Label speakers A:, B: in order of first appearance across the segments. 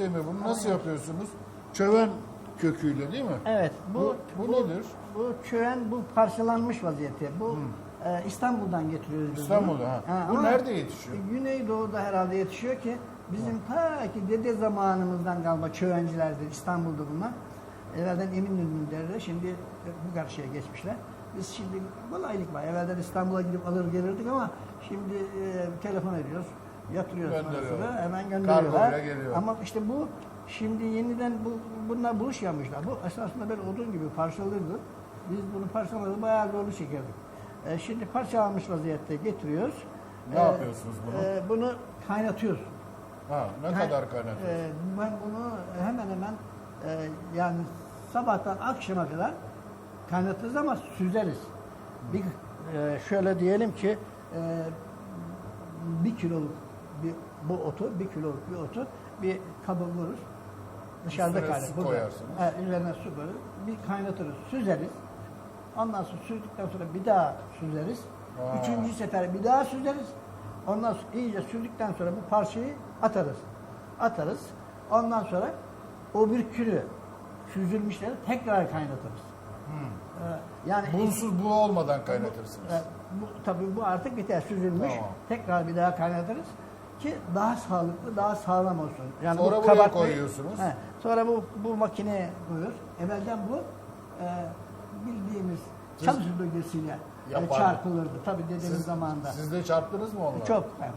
A: Hüseyin Bey bunu nasıl yapıyorsunuz? Çöven köküyle değil mi?
B: Evet.
A: Bu, bu, nedir?
B: Bu çöğen bu parçalanmış vaziyette. Bu e, İstanbul'dan getiriyoruz biz bunu.
A: İstanbul'da ha. Bu
B: ama
A: nerede yetişiyor?
B: Güneydoğu'da herhalde yetişiyor ki bizim ta ki dede zamanımızdan kalma çöğencilerdir. İstanbul'da bunlar. Evvelden Eminönü'nde şimdi e, bu karşıya geçmişler. Biz şimdi kolaylık var. Evvelden İstanbul'a gidip alır gelirdik ama şimdi e, telefon ediyoruz. Yatırıyoruz parasını, hemen gönderiyorlar.
A: Geliyor.
B: Ama işte bu şimdi yeniden bu bunlar buluş yapmışlar. Bu esasında böyle odun gibi parçalırdı. Biz bunu parçaladık bayağı zorlu çekerdik. E, şimdi parçalanmış vaziyette getiriyoruz.
A: Ne yapıyorsunuz bunu?
B: e, bunu kaynatıyoruz.
A: Ha, ne
B: Kay-
A: kadar kaynatıyorsunuz?
B: e, ben bunu hemen hemen e, yani sabahtan akşama kadar kaynatırız ama süzeriz. Bir, e, şöyle diyelim ki e, bir kiloluk bir, bu otu, bir kiloluk bir otu bir kaba vururuz. Dışarıda
A: Üstüne
B: kaynatırız.
A: su
B: Burada.
A: koyarsınız.
B: Üzerine su koyarız. Bir kaynatırız, süzeriz. Ondan sonra süzdükten sonra bir daha süzeriz.
A: Aa.
B: Üçüncü sefer bir daha süzeriz. Ondan sonra iyice süzdükten sonra bu parçayı atarız. Atarız. Ondan sonra o bir külü süzülmüşleri tekrar kaynatırız. Ee, yani
A: Bunsuz bu olmadan kaynatırsınız.
B: e, bu, tabii bu artık biter süzülmüş.
A: Tamam.
B: Tekrar bir daha kaynatırız ki daha sağlıklı, daha sağlam olsun. Yani
A: Sonra
B: bu
A: buraya
B: kabartmayı-
A: koyuyorsunuz.
B: He, sonra bu bu makineye koyuyoruz. Evvelden bu e, bildiğimiz
A: Siz-
B: çalı süpürgesiyle e,
A: Yapardı.
B: çarpılırdı. Tabii dedemiz zamanında.
A: Siz de çarptınız mı onunla?
B: Çok ben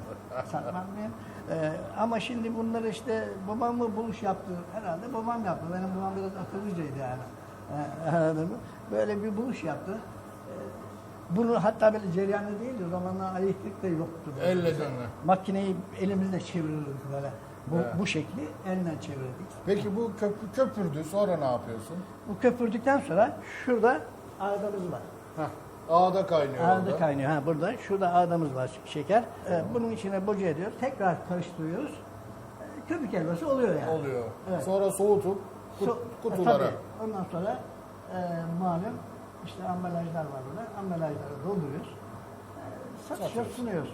B: satmam? Ee, ama şimdi bunları işte babamla buluş yaptı herhalde babam yaptı. Benim babam biraz akıllıcaydı yani. Ee, anladın mı? Böyle bir buluş yaptı. Ee, bunu hatta böyle cereyanlı değildi. O zamanlar elektrik de yoktu. böyle.
A: Elle dönme.
B: Makineyi elimizle çevirirdik böyle. Bu,
A: Evet.
B: bu şekli elle çevirdik.
A: Peki bu köpü, köpürdü sonra ne yapıyorsun?
B: Bu köpürdükten sonra şurada ağdamız var.
A: Heh, ağda kaynıyor
B: Ağda
A: orada.
B: kaynıyor. Ha burada. Şurada ağdamız var şeker. Ee, bunun içine boca ediyoruz. Tekrar karıştırıyoruz. Ee, köpük helvası oluyor yani.
A: Oluyor.
B: Evet.
A: Sonra soğutup kut-
B: So-
A: kutulara.
B: Tabii. Ondan sonra e, malum işte ambalajlar var burada. Ambalajları dolduruyoruz. E, satışa sunuyoruz.